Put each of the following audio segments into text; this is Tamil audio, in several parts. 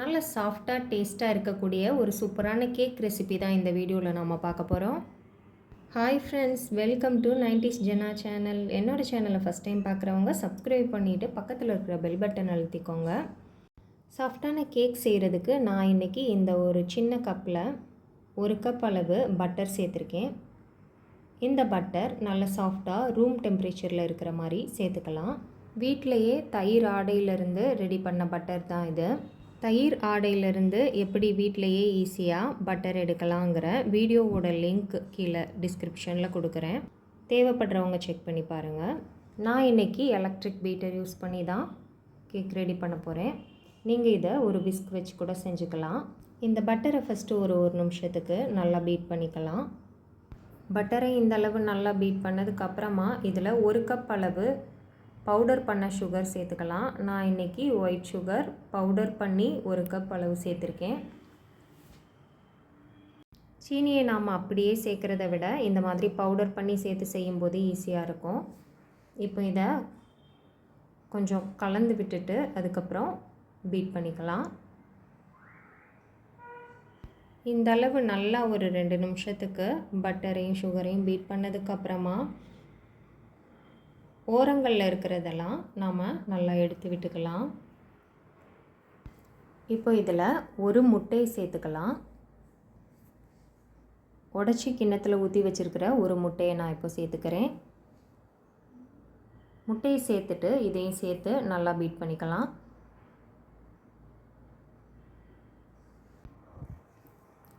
நல்ல சாஃப்டாக டேஸ்ட்டாக இருக்கக்கூடிய ஒரு சூப்பரான கேக் ரெசிபி தான் இந்த வீடியோவில் நம்ம பார்க்க போகிறோம் hi friends welcome to nineties Jena channel என்னோடய சேனலை ஃபஸ்ட் டைம் பார்க்குறவங்க சப்ஸ்கிரைப் பண்ணிவிட்டு பக்கத்தில் இருக்கிற பெல் பட்டன் அழுத்திக்கோங்க. சாஃப்டான கேக் செய்கிறதுக்கு நான் இன்றைக்கி இந்த ஒரு சின்ன கப்பில் ஒரு கப் அளவு பட்டர் சேர்த்துருக்கேன். இந்த பட்டர் நல்ல சாஃப்டாக ரூம் டெம்பரேச்சரில் இருக்கிற மாதிரி சேர்த்துக்கலாம். வீட்டிலையே தயிர் ஆடையிலிருந்து ரெடி பண்ண பட்டர் தான் இது. தயிர் ஆடையிலிருந்து எப்படி வீட்டிலையே ஈஸியாக பட்டர் எடுக்கலாங்கிற வீடியோவோட லிங்க் கீழே டிஸ்கிரிப்ஷனில் கொடுக்குறேன். தேவைப்படுறவங்க செக் பண்ணி பாருங்கள் நான் இன்றைக்கி எலக்ட்ரிக் பீட்டர் யூஸ் பண்ணி தான் கேக் ரெடி பண்ண போகிறேன் நீங்கள் இதை ஒரு விஸ்க் வச்சு கூட செஞ்சுக்கலாம். இந்த பட்டரை ஃபஸ்ட்டு ஒரு ஒரு நிமிஷத்துக்கு நல்லா பீட் பண்ணிக்கலாம். பட்டரை இந்த அளவு நல்லா பீட் பண்ணதுக்கப்புறமா இதில் ஒரு கப் அளவு பவுடர் பண்ண சுகர் சேர்த்துக்கலாம். நான் இன்றைக்கி ஒயிட் சுகர் பவுடர் பண்ணி ஒரு கப் அளவு சேர்த்துருக்கேன். சீனியை நாம் அப்படியே சேர்க்குறத விட இந்த மாதிரி பவுடர் பண்ணி சேர்த்து செய்யும்போது ஈஸியாக இருக்கும். இப்போ இதை கொஞ்சம் கலந்து விட்டுட்டு அதுக்கப்புறம் பீட் பண்ணிக்கலாம். இந்த அளவு நல்லா ஒரு ரெண்டு நிமிஷத்துக்கு பட்டரையும் சுகரையும் பீட் பண்ணதுக்கப்புறமா ஓரங்களில் இருக்கிறதெல்லாம் நாம் நல்லா எடுத்து விட்டுக்கலாம். இப்போ இதில் ஒரு முட்டையை சேர்த்துக்கலாம். உடச்சி கிண்ணத்தில் ஊற்றி வச்சுருக்கிற ஒரு முட்டையை நான் இப்போ சேர்த்துக்கிறேன். முட்டையை சேர்த்துட்டு இதையும் சேர்த்து நல்லா பீட் பண்ணிக்கலாம்.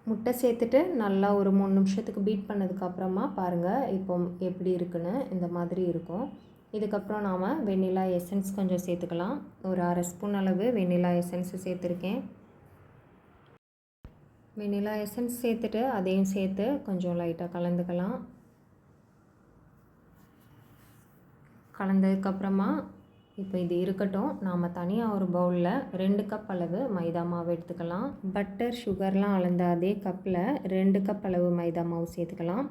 முட்டை சேர்த்துட்டு நல்லா ஒரு மூணு நிமிஷத்துக்கு பீட் பண்ணதுக்கப்புறமா பாருங்கள் இப்போ எப்படி இருக்குன்னு இந்த மாதிரி இருக்கும். இதுக்கப்புறம் நாம் வெண்ணிலா எசன்ஸ் கொஞ்சம் சேர்த்துக்கலாம். ஒரு அரை ஸ்பூன் அளவு வெண்ணிலா எசன்ஸ் சேர்த்துருக்கேன். வெண்ணிலா எசன்ஸ் சேர்த்துட்டு அதையும் சேர்த்து கொஞ்சம் லைட்டாக கலந்துக்கலாம். கலந்ததுக்கப்புறமா இப்போ இது இருக்கட்டும். நாம் தனியாக ஒரு பவுலில் ரெண்டு கப் அளவு மைதா மாவு எடுத்துக்கலாம். பட்டர் சுகர்லாம் அளந்த அதே கப்பில் ரெண்டு கப் அளவு மைதா மாவு சேர்த்துக்கலாம்.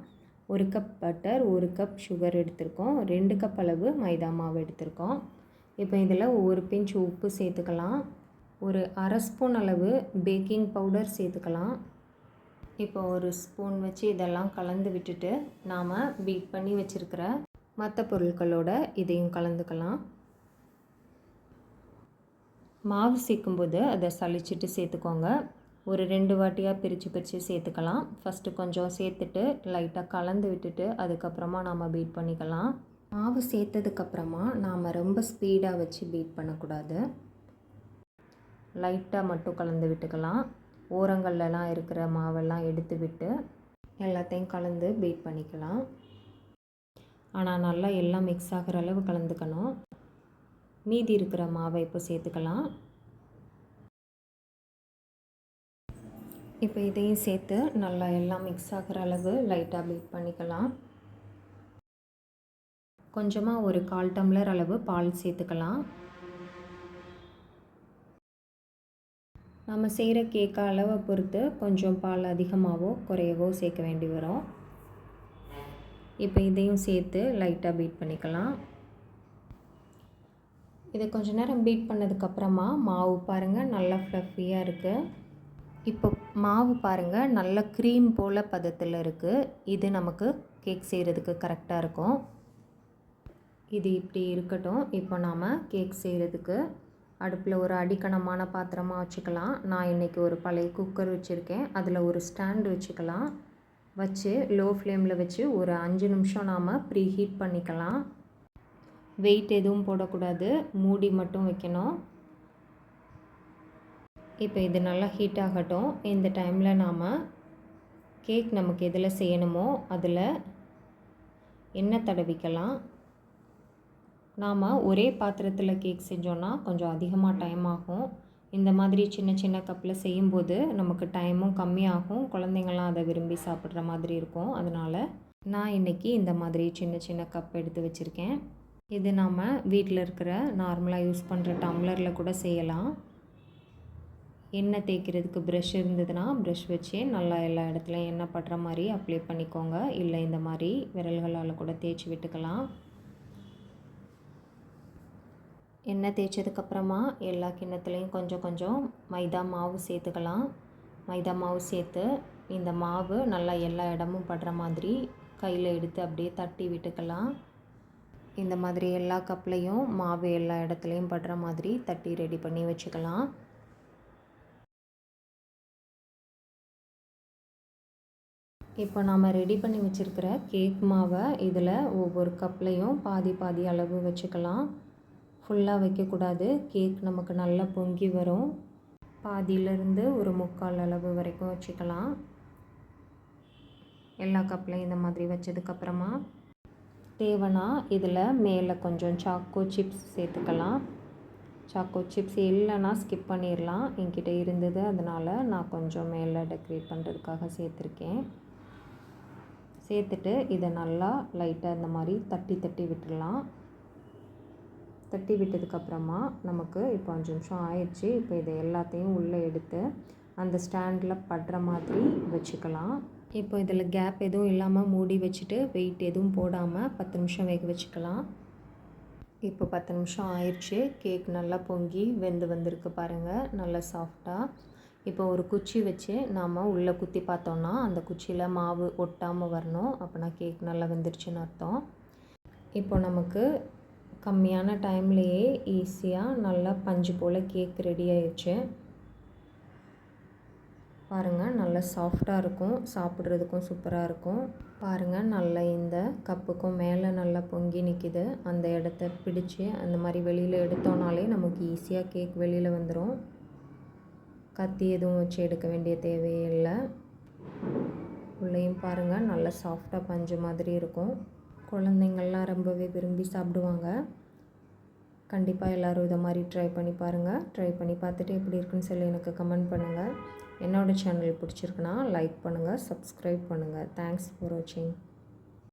ஒரு கப் பட்டர் ஒரு கப் சுகர் எடுத்திருக்கோம். ரெண்டு கப் அளவு மைதா மாவு எடுத்திருக்கோம். இப்போ இதில் ஒரு பிஞ்ச் உப்பு சேர்த்துக்கலாம். ஒரு அரை ஸ்பூன் அளவு பேக்கிங் பவுடர் சேர்த்துக்கலாம். இப்போ ஒரு ஸ்பூன் வச்சு இதெல்லாம் கலந்து விட்டுட்டு நாம் பீட் பண்ணி வச்சுருக்கிற மற்ற பொருட்களோட இதையும் கலந்துக்கலாம். மாவு சேர்க்கும்போது அதை சளிச்சிட்டு சேர்த்துக்கோங்க. ஒரு ரெண்டு வாட்டியாக பிரித்து பிரித்து சேர்த்துக்கலாம். ஃபஸ்ட்டு கொஞ்சம் சேர்த்துட்டு லைட்டாக கலந்து விட்டுட்டு அதுக்கப்புறமா நாம் பீட் பண்ணிக்கலாம். மாவு சேர்த்ததுக்கப்புறமா நாம் ரொம்ப ஸ்பீடாக வச்சு பீட் பண்ணக்கூடாது. லைட்டாக மட்டும் கலந்து விட்டுக்கலாம். ஓரங்கள்லலாம் இருக்கிற மாவெல்லாம் எடுத்து விட்டு எல்லாத்தையும் கலந்து பீட் பண்ணிக்கலாம். ஆனால் நல்லா எல்லாம் மிக்ஸ் ஆகிற அளவு கலந்துக்கணும். மீதி இருக்கிற மாவை இப்போ சேர்த்துக்கலாம். இப்போ இதையும் சேர்த்து நல்லா எல்லாம் மிக்ஸ் ஆகிற அளவு லைட்டாக பீட் பண்ணிக்கலாம். கொஞ்சமாக ஒரு கால் டம்ளர் அளவு பால் சேர்த்துக்கலாம். நம்ம செய்கிற கேக்க அளவை பொறுத்து கொஞ்சம் பால் அதிகமாகவோ குறையவோ சேர்க்க வேண்டி வரும். இப்போ இதையும் சேர்த்து லைட்டாக பீட் பண்ணிக்கலாம். இதை கொஞ்ச நேரம் பீட் பண்ணதுக்கப்புறமா மாவு பாருங்கள் நல்லா ஃப்ளஃபியாக இருக்குது இப்போ மாவு பாருங்கள் நல்ல க்ரீம் போல் பதத்தில் இருக்குது இது நமக்கு கேக் செய்கிறதுக்கு கரெக்டாக இருக்கும். இது இப்படி இருக்கட்டும். இப்போ நாம் கேக் செய்கிறதுக்கு அடுப்பில் ஒரு அடிக்கணமான பாத்திரமாக வச்சுக்கலாம். நான் இன்றைக்கி ஒரு பழைய குக்கர் வச்சுருக்கேன். அதில் ஒரு ஸ்டாண்டு வச்சுக்கலாம். வச்சு லோ ஃப்ளேமில் வச்சு ஒரு அஞ்சு நிமிஷம் நாம் ப்ரீ ஹீட் பண்ணிக்கலாம். வெயிட் எதுவும் போடக்கூடாது. மூடி மட்டும் வைக்கணும். இப்போ இது நல்லா ஹீட் ஆகட்டும். இந்த டைமில் நாம் கேக் நமக்கு எதில் செய்யணுமோ அதில் எண்ணெய் தடவிக்கலாம். நாம் ஒரே பாத்திரத்தில் கேக் செஞ்சோன்னா கொஞ்சம் அதிகமாக டைம் ஆகும். இந்த மாதிரி சின்ன சின்ன கப்பில் செய்யும்போது நமக்கு டைமும் கம்மியாகும். குழந்தைங்கள்லாம் அதை விரும்பி சாப்பிட்ற மாதிரி இருக்கும். அதனால் நான் இன்றைக்கி இந்த மாதிரி சின்ன சின்ன கப் எடுத்து வச்சுருக்கேன். இது நாம் வீட்டில் இருக்கிற நார்மலாக யூஸ் பண்ணுற டம்ளரில் கூட செய்யலாம். எண்ணெய் தேய்க்கிறதுக்கு ப்ரஷ் இருந்ததுன்னா ப்ரஷ் வச்சு நல்லா எல்லா இடத்துலையும் எண்ணெய் படுற மாதிரி அப்ளை பண்ணிக்கோங்க. இல்லை இந்த மாதிரி விரல்களால் கூட தேய்ச்சி விட்டுக்கலாம். எண்ணெய் தேய்ச்சதுக்கப்புறமா எல்லா கிண்ணத்துலேயும் கொஞ்சம் கொஞ்சம் மைதா மாவு சேர்த்துக்கலாம். மைதா மாவு சேர்த்து இந்த மாவு நல்லா எல்லா இடமும் படுற மாதிரி கையில் எடுத்து அப்படியே தட்டி விட்டுக்கலாம். இந்த மாதிரி எல்லா கப்லேயும் மாவு எல்லா இடத்துலையும் படுற மாதிரி தட்டி ரெடி பண்ணி வச்சுக்கலாம். இப்போ நாம் ரெடி பண்ணி வச்சுருக்கிற கேக் மாவை இதில் ஒவ்வொரு கப்லேயும் பாதி பாதி அளவு வச்சுக்கலாம். ஃபுல்லாக வைக்கக்கூடாது. கேக் நமக்கு நல்லா பொங்கி வரும். பாதியிலேருந்து ஒரு முக்கால் அளவு வரைக்கும் வச்சுக்கலாம். எல்லா கப்லையும் இந்த மாதிரி வச்சதுக்கப்புறமா தேவைன்னா இதில் மேலே கொஞ்சம் சாக்கோ சிப்ஸ் சேர்த்துக்கலாம். சாக்கோ சிப்ஸ் இல்லைன்னா ஸ்கிப் பண்ணிடலாம் என்கிட்ட இருந்தது அதனால் நான் கொஞ்சம் மேலே டெக்கரேட் பண்ணுறதுக்காக சேர்த்துருக்கேன். சேர்த்துட்டு இதை நல்லா லைட்டாக இந்த மாதிரி தட்டி தட்டி விட்டுடலாம். தட்டி விட்டதுக்கப்புறமா நமக்கு இப்போ அஞ்சு நிமிஷம் ஆயிடுச்சு. இப்போ இதை எல்லாத்தையும் உள்ளே எடுத்து அந்த ஸ்டாண்டில் படுற மாதிரி வச்சுக்கலாம். இப்போ இதில் கேப் எதுவும் இல்லாமல் மூடி வச்சுட்டு வெயிட் எதுவும் போடாமல் பத்து நிமிஷம் வேக வச்சுக்கலாம். இப்போ பத்து நிமிஷம் ஆயிடுச்சு. கேக் நல்லா பொங்கி வெந்து வந்திருக்கு பாருங்கள் நல்லா சாஃப்டாக இப்போ ஒரு குச்சி வச்சு நாம் உள்ளே குத்தி பார்த்தோன்னா அந்த குச்சியில் மாவு ஒட்டாமல் வரணும். அப்போனா கேக் நல்லா வெந்துருச்சுன்னு அர்த்தம். இப்போ நமக்கு கம்மியான டைம்லேயே ஈஸியாக நல்லா பஞ்சு போல் கேக் ரெடி ஆயிடுச்சு பாருங்கள் நல்லா சாஃப்டாக இருக்கும். சாப்பிட்றதுக்கும் சூப்பராக இருக்கும். பாருங்கள் நல்லா இந்த கப்புக்கும் மேலே நல்லா பொங்கி நிற்கிது அந்த இடத்த பிடிச்சி அந்த மாதிரி வெளியில் எடுத்தோனாலே நமக்கு ஈஸியாக கேக் வெளியில் வந்துடும் கத்தி எதுவும் வச்சு எடுக்க வேண்டிய தேவையே இல்லை உள்ளேயும் பாருங்கள் நல்லா சாஃப்டாக பஞ்சு மாதிரி இருக்கும். குழந்தைங்கள்லாம் ரொம்பவே விரும்பி சாப்பிடுவாங்க. கண்டிப்பாக எல்லோரும் இதை மாதிரி ட்ரை பண்ணி பாருங்கள் ட்ரை பண்ணி பார்த்துட்டு எப்படி இருக்குன்னு சொல்லி எனக்கு கமெண்ட் பண்ணுங்கள் என்னோடய சேனல் பிடிச்சிருக்குன்னா லைக் பண்ணுங்கள் சப்ஸ்கிரைப் பண்ணுங்கள் தேங்க்ஸ் ஃபார் வாட்சிங்